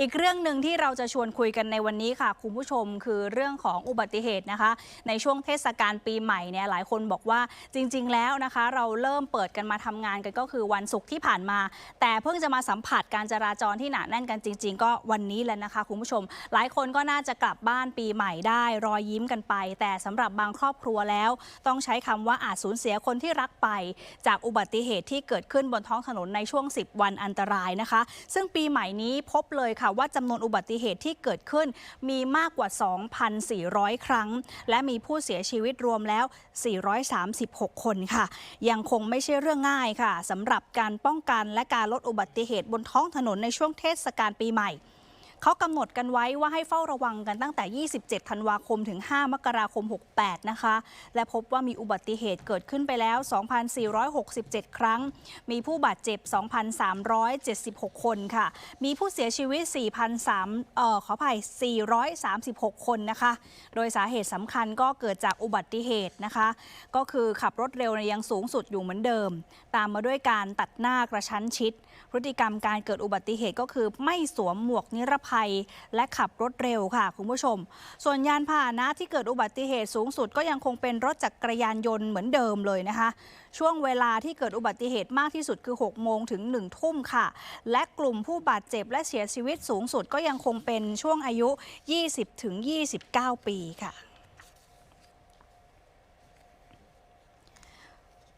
อีกเรื่องหนึ่งที่เราจะชวนคุยกันในวันนี้ค่ะ คุณผู้ชมคือเรื่องของอุบัติเหตุนะคะ ในช่วงเทศกาลปีใหม่เนี่ยหลายคนบอกว่าจริง ๆ แล้วนะคะ เราเริ่มเปิดกันมาทำงานกันก็คือวันศุกร์ที่ผ่านมา แต่เพิ่งจะมาสัมผัสการจราจรที่หนาแน่นกันจริง ๆ ก็วันนี้แหล้วนะคะ คุณผู้ชม หลายคนก็น่าจะกลับบ้านปีใหม่ได้ รอยยิ้มกันไป แต่สำหรับบางครอบครัวแล้ว ต้องใช้คำว่าอาจสูญเสียคนที่รักไป จากอุบัติเหตุที่เกิดขึ้นบนท้องถนนในช่วง 10 วันอันตรายนะคะ ซึ่งปีใหม่นี้พบเลยค่ะว่าจำนวนอุบัติเหตุที่เกิดขึ้นมีมากกว่า 2,400 ครั้ง และมีผู้เสียชีวิตรวมแล้ว 436 คนค่ะ ยังคงไม่ใช่เรื่องง่ายค่ะสำหรับการป้องกันและการลดอุบัติเหตุบนท้องถนนในช่วงเทศกาลปีใหม่ เขากำหนดกันไว้ว่าให้เฝ้าระวังกันตั้งแต่ 27 ธันวาคมถึง 5 มกราคม 68 นะคะ และพบว่ามีอุบัติเหตุเกิดขึ้นไปแล้ว 2,467 ครั้ง มีผู้บาดเจ็บ 2,376 คนค่ะ มีผู้เสียชีวิต4,300เอ่อขออภัย 436 คนนะคะ โดยสาเหตุสำคัญก็เกิดจากอุบัติเหตุนะคะ ก็คือขับรถเร็วเนี่ยยังสูงสุดอยู่เหมือนเดิม ตามมาด้วยการตัดหน้ากระชั้นชิด พฤติกรรมการเกิดอุบัติเหตุก็คือไม่สวมหมวกนิรภัย และขับรถเร็วค่ะคุณผู้ชม ส่วนยานพาหนะที่เกิดอุบัติเหตุสูงสุดก็ยังคงเป็นรถจักรยานยนต์เหมือนเดิมเลยนะคะ ช่วงเวลาที่เกิดอุบัติเหตุมากที่สุดคือ 6 โมงถึง 1 ทุ่มค่ะ และกลุ่มผู้บาดเจ็บและเสียชีวิตสูงสุดก็ยังคงเป็นช่วงอายุ 20ถึง29 ปีค่ะ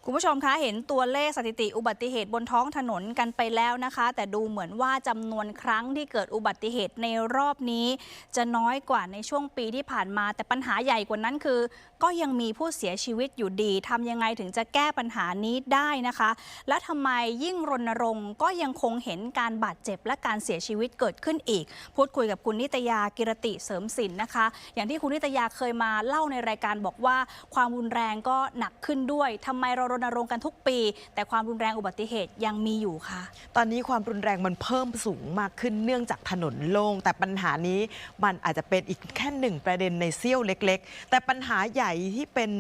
คุณผู้ชมคะเห็นตัวเลขสถิติอุบัติเหตุบนท้องถนนกันไปแล้วนะคะ แต่ดูเหมือนว่าจำนวนครั้งที่เกิดอุบัติเหตุในรอบนี้ จะน้อยกว่าในช่วงปีที่ผ่านมา แต่ปัญหาใหญ่กว่านั้นคือ ก็ยังมีผู้เสียชีวิตอยู่ดีทำยังไงถึงจะแก้ปัญหานี้ได้นะคะ และทำไมยิ่งรณรงค์ก็ยังคงเห็นการบาดเจ็บและการเสียชีวิตเกิดขึ้นอีก พูดคุยกับคุณนิตยากิรติเสริมสินนะคะ อย่างที่คุณนิตยาเคยมาเล่าในรายการบอกว่า ความรุนแรงก็หนักขึ้นด้วยทำไมเราณรงค์กันทุกปี แต่ความรุนแรงอุบัติเหตุยังมีอยู่ค่ะ ตอนนี้ความรุนแรงมันเพิ่มสูงมากขึ้นเนื่องจากถนนโล่งแต่ปัญหานี้มันอาจจะเป็นอีกแค่หนึ่งประเด็นในเสี้ยวเล็ก ๆ แต่ปัญหาใหญ่ที่เป็น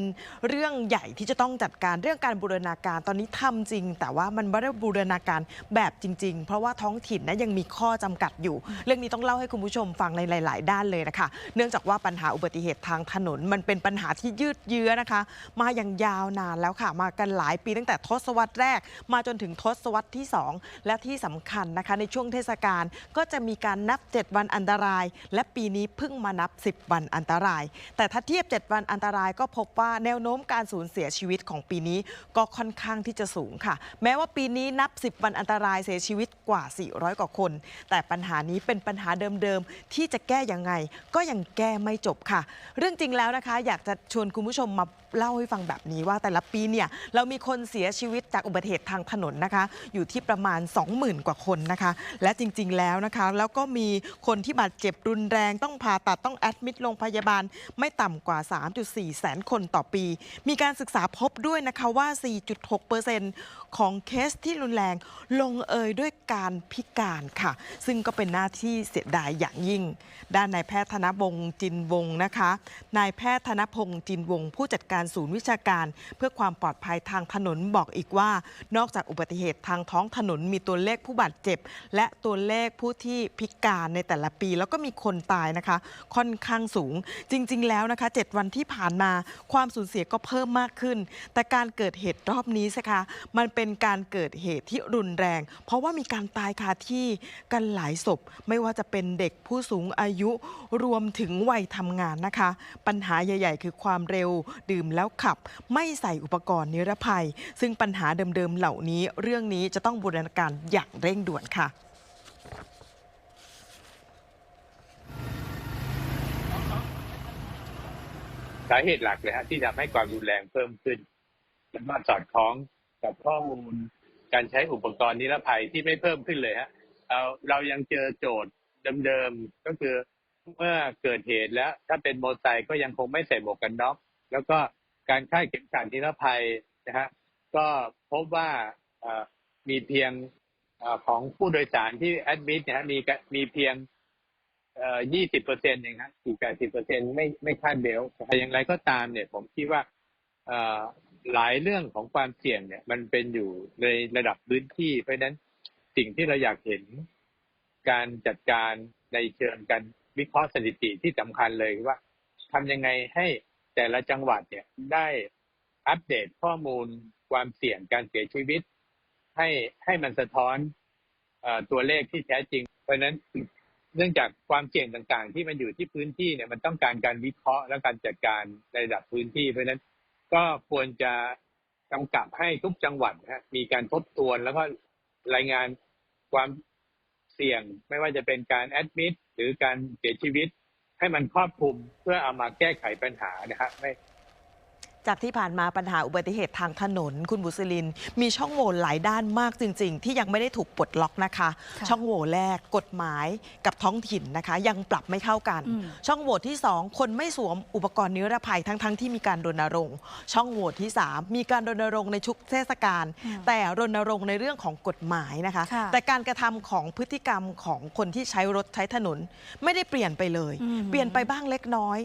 เรื่องใหญ่ที่จะต้องจัดการเรื่องการบูรณาการตอนนี้ทำจริง แต่ว่ามันไม่ได้บูรณาการแบบจริง ๆ เพราะว่าท้องถิ่นนะยังมีข้อจำกัดอยู่ เรื่องนี้ต้องเล่าให้คุณผู้ชมฟังในหลาย ๆ ด้านเลยนะคะ เนื่องจากว่าปัญหาอุบัติเหตุทางถนนมันเป็นปัญหาที่ยืดเยื้อนะคะ มาอย่างยาวนานแล้วค่ะมากันหลายปีตั้งแต่ทศวรรษแรก มาจนถึงทศวรรษที่ 2 และที่สำคัญนะคะ ในช่วงเทศกาลก็จะมีการนับ 7 วันอันตราย และปีนี้เพิ่งมานับ 10 วันอันตราย แต่ถ้าเทียบ 7 วันอันตรายก็พบว่าแนวโน้มการสูญเสียชีวิตของปีนี้ก็ค่อนข้างที่จะสูงค่ะ แม้ว่าปีนี้นับ 10 วันอันตรายเสียชีวิตกว่า 400 กว่าคน แต่ปัญหานี้เป็นปัญหาเดิมๆ ที่จะแก้ยังไง ก็ยังแก้ไม่จบค่ะ เรื่องจริงแล้วนะคะ อยากจะชวนคุณผู้ชมมาเล่าให้ฟังแบบนี้ว่าแต่ละปีเนี่ยเรามีคนเสียชีวิตจากอุบัติเหตุทางถนนนะคะ อยู่ที่ประมาณ 20,000 กว่าคนนะคะ และจริง ๆ แล้วนะคะ แล้วก็มีคนที่บาดเจ็บรุนแรงต้องผ่าตัดต้องแอดมิดโรงพยาบาลไม่ต่ำกว่า 3.4 แสนคนต่อปี มีการศึกษาพบด้วยนะคะว่า 4.6%ของเคสที่รุนแรงลงเอยด้วยการพิการค่ะ ซึ่งก็เป็นหน้าที่เสียดายอย่างยิ่ง ด้านนายแพทย์ธนบงจินวงศ์นะคะ นายแพทย์ธนพงศ์จินวงศ์ผู้จัดการศูนย์วิชาการ เพื่อความปลอดภัยทางถนนบอกอีกว่า นอกจากอุบัติเหตุทางท้องถนนมีตัวเลขผู้บาดเจ็บ และตัวเลขผู้ที่พิการในแต่ละปี แล้วก็มีคนตายนะคะ ค่อนข้างสูง จริง ๆ แล้วนะคะ 7 วันที่ผ่านมาความสูญเสียก็เพิ่มมากขึ้น แต่การเกิดเหตุรอบนี้สิคะมันเป็นการเกิดเหตุที่รุนแรง เพราะว่ามีการตายคาที่กันหลายศพ ไม่ว่าจะเป็นเด็กผู้สูงอายุรวมถึงวัยทำงานนะคะ ปัญหาใหญ่ ๆ คือความเร็ว ดื่มแล้วขับ ไม่ใส่อุปกรณ์นิรภัย ซึ่งปัญหาเดิมๆเหล่านี้ เรื่องนี้จะต้องบูรณาการอย่างเร่งด่วนค่ะสาเหตุหลักเลยฮะที่ทำให้ความรุนแรงเพิ่มขึ้นมันมาสอดคล้องกับข้อมูลการใช้อุปกรณ์นิรภัยที่ไม่เพิ่มขึ้นเลยฮะเราเรายังเจอโจทย์เดิมๆก็คือเมื่อเกิดเหตุแล้ว ถ้าเป็นโมไซค์ก็ยังคงไม่ใส่หมวกกันน็อกแล้วก็การคายเข็มขัดนิรภัย นะฮะก็พบว่ามีเพียงอของผู้โดยสารที่แอดมิดเนี่ยฮะมีมีเพียงยี่สิบเปอร์เซ็นต์เองครับอีกแปดสิบเปอร์เซ็นต์ไม่ไม่คาดเบลต์แต่อย่างไรก็ตามเนี่ย ผมคิดว่าหลายเรื่องของความเสี่ยงเนี่ย มันเป็นอยู่ในระดับพื้นที่ เพราะฉะนั้นสิ่งที่เราอยากเห็นการจัดการในเชิงการวิเคราะห์สถิติที่สำคัญเลยว่าทำยังไงให้แต่ละจังหวัดเนี่ยได้ อัปเดตข้อมูลความเสี่ยงการเสียชีวิต ให้ให้มันสะท้อนอตัวเลขที่แท้จริง เพราะนั้นเนื่องจากความเสี่ยงต่างๆ ที่มันอยู่ที่พื้นที่เนี่ยมันต้องการการวิเคราะห์และการจัดการในระดับพื้นที่ เพราะนั้นก็ควรจะกำกับให้ทุกจังหวัดนะฮะมีการทบทวนแล้วก็รายงานความเสี่ยงไม่ว่าจะเป็นการแอดมิดหรือการเสียชีวิต ให้มันครอบคลุมเพื่อเอามาแก้ไขปัญหานะครับไจากที่ผ่านมาปัญหาอุบัติเหตุทางถนน คุณบุษลิน มีช่องโหว่หลายด้านมากจริง ๆ ที่ยังไม่ได้ถูกปลดล็อกนะคะค่ะช่องโหว่แรกกฎหมายกับท้องถิ่นนะคะ ยังปรับไม่เข้ากันอืมช่องโหว่ที่ 2 คนไม่สวมอุปกรณ์นิรภัยทั้ง ๆ ที่มีการรณรงค์ ช่องโหว่ที่ 3 มีการรณรงค์ในชุกเทศกาลอืมแต่รณรงค์ในเรื่องของกฎหมายนะคะค่ะแต่การกระทำของพฤติกรรมของคนที่ใช้รถใช้ถนน ไม่ได้เปลี่ยนไปเลยอืมเปลี่ยนไปบ้างเล็กน้อย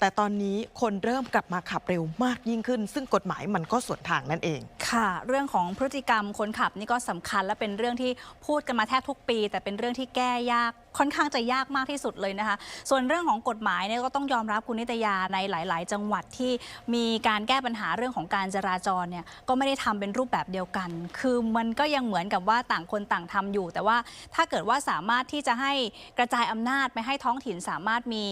แต่ตอนนี้คนเริ่มกลับมาขับเร็วมากยิ่งขึ้น ซึ่งกฎหมายมันก็สวนทางนั่นเอง ค่ะ เรื่องของพฤติกรรมคนขับนี่ก็สำคัญและเป็นเรื่องที่พูดกันมาแทบทุกปี แต่เป็นเรื่องที่แก้ยากค่อนข้างจะยากมากที่สุดเลยนะคะ ส่วนเรื่องของกฎหมายเนี่ยก็ต้องยอมรับคุณนิตยาในหลาย ๆ จังหวัดที่มีการแก้ปัญหาเรื่องของการจราจรเนี่ยก็ไม่ได้ทำเป็นรูปแบบเดียวกัน คือมันก็ยังเหมือนกับว่าต่างคนต่างทำอยู่ แต่ว่าถ้าเกิดว่าสามารถที่จะให้กระจายอำนาจไปให้ท้องถิ่นสามารถมี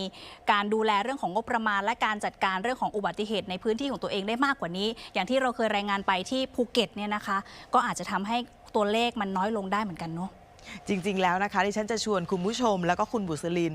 การดูแลเรื่องของงบประมาณ และการจัดการเรื่องของอุบัติเหตุในพื้นที่ของตัวเองได้มากกว่านี้ อย่างที่เราเคยรายงานไปที่ภูเก็ตเนี่ยนะคะ ก็อาจจะทำให้ตัวเลขมันน้อยลงได้เหมือนกันเนาะ จริง ๆ แล้วนะคะดิฉันจะชวนคุณผู้ชม แล้วก็คุณบุษลิน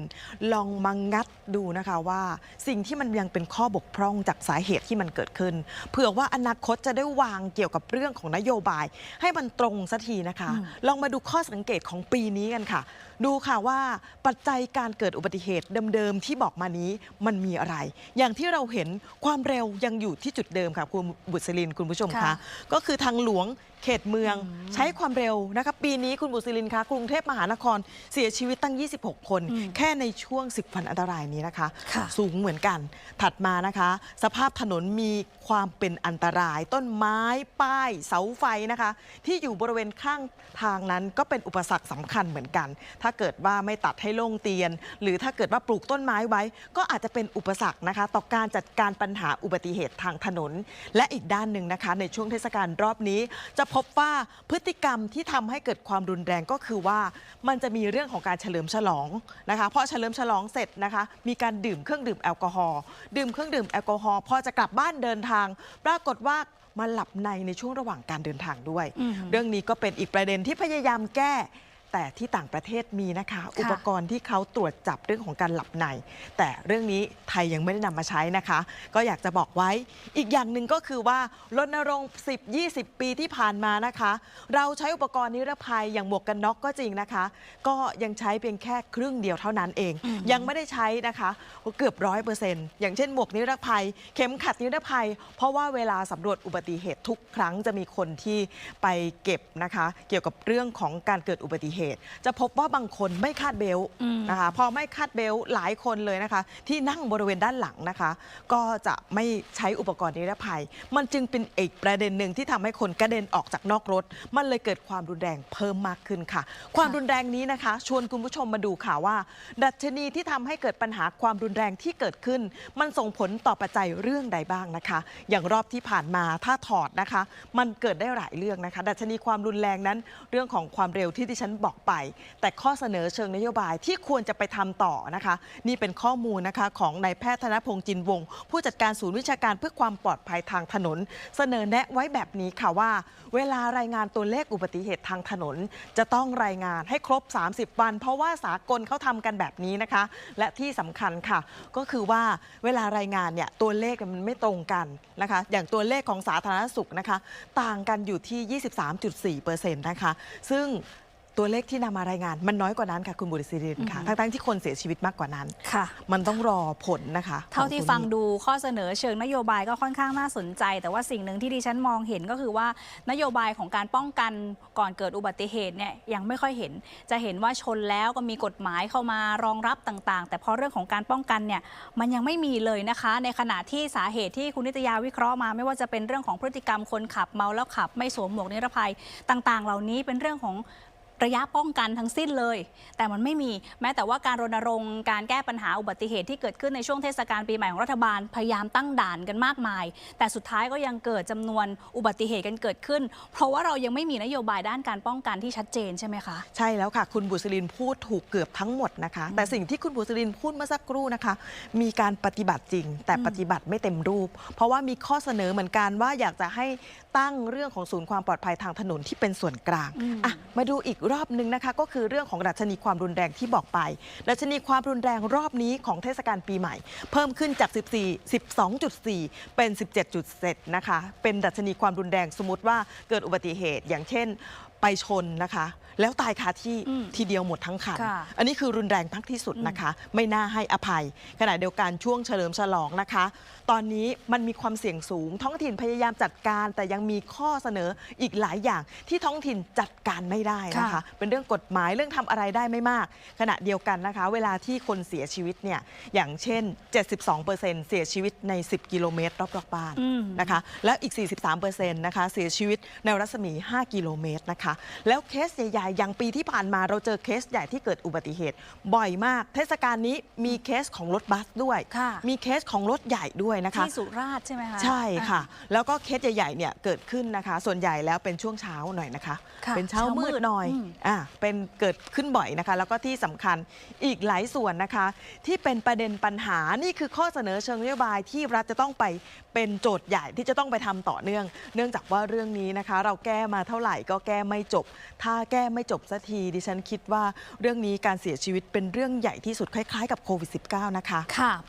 ลองมางัดดูนะคะว่า สิ่งที่มันยังเป็นข้อบกพร่องจากสาเหตุที่มันเกิดขึ้นเผื่อว่าอนาคตจะได้วางเกี่ยวกับเรื่องของนโยบาย ให้มันตรงสักทีนะคะอืมลองมาดูข้อสังเกตของปีนี้กันค่ะ ดูค่ะว่าปัจจัยการเกิดอุบัติเหตุเดิมๆที่บอกมานี้มันมีอะไร อย่างที่เราเห็นความเร็วยังอยู่ที่จุดเดิมค่ะคุณบุษลินคุณผู้ชมค่ะคะก็คือทางหลวงเขตเมืองอืมใช้ความเร็วนะคะปีนี้คุณบุษลินคะกรุงเทพมหานครเสียชีวิตตั้ง 26 คนอืมแค่ในช่วง 10วันอันตรายนี้นะคะค่ะสูงเหมือนกัน ถัดมานะคะ สภาพถนนมีความเป็นอันตราย ต้นไม้ป้ายเสาไฟนะคะ ที่อยู่บริเวณข้างทางนั้นก็เป็นอุปสรรคสำคัญเหมือนกัน ถ้าเกิดว่าไม่ตัดให้โล่งเตียน หรือถ้าเกิดว่าปลูกต้นไม้ไว้ ก็อาจจะเป็นอุปสรรคนะคะ ต่อการจัดการปัญหาอุบัติเหตุทางถนน และอีกด้านหนึ่งนะคะ ในช่วงเทศกาลรอบนี้ จะพบว่าพฤติกรรมที่ทำให้เกิดความรุนแรงก็คือว่ามันจะมีเรื่องของการเฉลิมฉลองนะคะพอเฉลิมฉลองเสร็จนะคะ มีการดื่มเครื่องดื่มแอลกอฮอล์ดื่มเครื่องดื่มแอลกอฮอล์พอจะกลับบ้านเดินทาง ปรากฏว่ามาหลับในในช่วงระหว่างการเดินทางด้วยอืมเรื่องนี้ก็เป็นอีกประเด็นที่พยายามแก้ แต่ที่ต่างประเทศมีนะคะ อุปกรณ์ที่เขาตรวจจับเรื่องของการหลับใน แต่เรื่องนี้ไทยยังไม่ได้นำมาใช้นะคะ ก็อยากจะบอกไว้อีกอย่างหนึ่งก็คือว่ารณรงค์ 10-20 ปีที่ผ่านมานะคะ เราใช้อุปกรณ์นิรภัยอย่างหมวกกันน็อกก็จริงนะคะ ก็ยังใช้เพียงแค่ครึ่งเดียวเท่านั้นเองอืมยังไม่ได้ใช้นะคะเกือบร้อยเปอร์เซ็นต์อย่างเช่นหมวกนิรภัย เข็มขัดนิรภัย เพราะว่าเวลาสำรวจอุบัติเหตุทุกครั้งจะมีคนที่ไปเก็บนะคะ เกี่ยวกับเรื่องของการเกิดอุบัติเหตุจะพบว่าบางคนไม่คาดเบลต์อืมนะคะพอไม่คาดเบลต์หลายคนเลยนะคะ ที่นั่งบริเวณด้านหลังนะคะ ก็จะไม่ใช้อุปกรณ์นิรภัย มันจึงเป็นอีกประเด็นหนึ่งที่ทำให้คนกระเด็นออกจากนอกรถ มันเลยเกิดความรุนแรงเพิ่มมากขึ้นค่ะ ความรุนแรงนี้นะคะ ชวนคุณผู้ชมมาดูค่ะว่า ดัชนีที่ทำให้เกิดปัญหาความรุนแรงที่เกิดขึ้น มันส่งผลต่อปัจจัยเรื่องใดบ้างนะคะ อย่างรอบที่ผ่านมาถ้าถอดนะคะ มันเกิดได้หลายเรื่องนะคะ ดัชนีความรุนแรงนั้น เรื่องของความเร็วที่ที่ฉันบอกไป แต่ข้อเสนอเชิงนโยบายที่ควรจะไปทำต่อนะคะ นี่เป็นข้อมูลนะคะของนายแพทย์ธนพงษ์จินวงศ์ผู้จัดการศูนย์วิชาการเพื่อความปลอดภัยทางถนน เสนอแนะไว้แบบนี้ค่ะว่า เวลารายงานตัวเลขอุบัติเหตุทางถนน จะต้องรายงานให้ครบ 30 วัน เพราะว่าสากลเขาทำกันแบบนี้นะคะ และที่สำคัญค่ะ ก็คือว่าเวลารายงานเนี่ยตัวเลขมันไม่ตรงกันนะคะ อย่างตัวเลขของสาธารณสุขนะคะ ต่างกันอยู่ที่ 23.4%นะคะ ซึ่ง ตัวเลขที่นำมารายงานมันน้อยกว่านั้นค่ะคุณบุริศิรินค่ะอือฮึทั้งๆที่คนเสียชีวิตมากกว่านั้น ค่ะ มันต้องรอผลนะคะเท่าที่ของตัวฟังนี้ดูข้อเสนอเชิงนโยบายก็ค่อนข้างน่าสนใจ แต่ว่าสิ่งหนึ่งที่ดิฉันมองเห็นก็คือว่านโยบายของการป้องกันก่อนเกิดอุบัติเหตุเนี่ยยังไม่ค่อยเห็น จะเห็นว่าชนแล้วก็มีกฎหมายเข้ามารองรับต่างๆ แต่พอเรื่องของการป้องกันเนี่ยมันยังไม่มีเลยนะคะ ในขณะที่สาเหตุที่คุณนิตยาวิเคราะห์มา ไม่ว่าจะเป็นเรื่องของพฤติกรรมคนขับเมาแล้วขับ ไม่สวมหมวกนิรภัยต่างๆ เหล่านี้เป็นเรื่องของ ระยะป้องกันทั้งสิ้นเลย แต่มันไม่มีแม้แต่ว่าการรณรงค์การแก้ปัญหาอุบัติเหตุที่เกิดขึ้นในช่วงเทศกาลปีใหม่ของรัฐบาลพยายามตั้งด่านกันมากมาย แต่สุดท้ายก็ยังเกิดจำนวนอุบัติเหตุกันเกิดขึ้น เพราะว่าเรายังไม่มีนโยบายด้านการป้องกันที่ชัดเจนใช่ไหมคะใช่แล้วค่ะคุณบุษรินพูดถูกเกือบทั้งหมดนะคะ แต่สิ่งที่คุณบุษรินพูดเมื่อสักครู่นะคะ มีการปฏิบัติจริง แต่ปฏิบัติไม่เต็มรูป เพราะว่ามีข้อเสนอเหมือนกันว่าอยากจะให้ตั้งเรื่องของศูนย์ความปลอดภัยทางถนนที่เป็นส่วนกลางอืมอะมาดูอีกรอบนึงนะคะ ก็คือเรื่องของดัชนีความรุนแรงที่บอกไป ดัชนีความรุนแรงรอบนี้ของเทศกาลปีใหม่ เพิ่มขึ้นจาก 14 12.4 เป็น 17.7 นะคะ เป็นดัชนีความรุนแรงสมมติว่าเกิดอุบัติเหตุอย่างเช่นไปชนนะคะ แล้วตายคาที่อืมทีเดียวหมดทั้งคันค่ะอันนี้คือรุนแรงทั้งที่สุดนะคะ ไม่น่าให้อภัย ขณะเดียวกันช่วงเฉลิมฉลองนะคะ ตอนนี้มันมีความเสี่ยงสูง ท้องถิ่นพยายามจัดการ แต่ยังมีข้อเสนออีกหลายอย่างที่ท้องถิ่นจัดการไม่ได้นะคะค่ะเป็นเรื่องกฎหมายเรื่องทำอะไรได้ไม่มาก ขณะเดียวกันนะคะ เวลาที่คนเสียชีวิตเนี่ยอย่างเช่น 72%เสียชีวิตใน 10 กิโลเมตรรอบๆบ้านอืมนะคะแล้วอีก 43%นะคะเสียชีวิตในรัศมี 5 กิโลเมตรนะคะแล้วเคสใหญ่ๆอย่างปีที่ผ่านมาเราเจอเคสใหญ่ที่เกิดอุบัติเหตุ บ่อยมาก เทศกาลนี้มีเคสของรถบัสด้วย ค่ะ มีเคสของรถใหญ่ด้วยนะคะ ที่สุราษฎร์ใช่ไหมคะ ใช่ค่ะอ่แล้วก็เคสใหญ่ๆเนี่ยเกิดขึ้นนะคะ ส่วนใหญ่แล้วเป็นช่วงเช้าหน่อยนะคะ ค่ะเป็นเช้ามืดเช้ามืดหน่อยอืม อ่าเป็นเกิดขึ้นบ่อยนะคะ แล้วก็ที่สำคัญอีกหลายส่วนนะคะ ที่เป็นประเด็นปัญหานี่คือข้อเสนอเชิงนโยบายที่รัฐจะต้องไปเป็นโจทย์ใหญ่ที่จะต้องไปทำต่อเนื่อง เนื่องจากว่าเรื่องนี้นะคะ เราแก้มาเท่าไหร่ก็แก้ไม่จบ ถ้าแก้ไม่จบสักทีดิฉันคิดว่าเรื่องนี้การเสียชีวิตเป็นเรื่องใหญ่ที่สุดคล้าย ๆ กับโควิด -19 นะคะ ค่ะ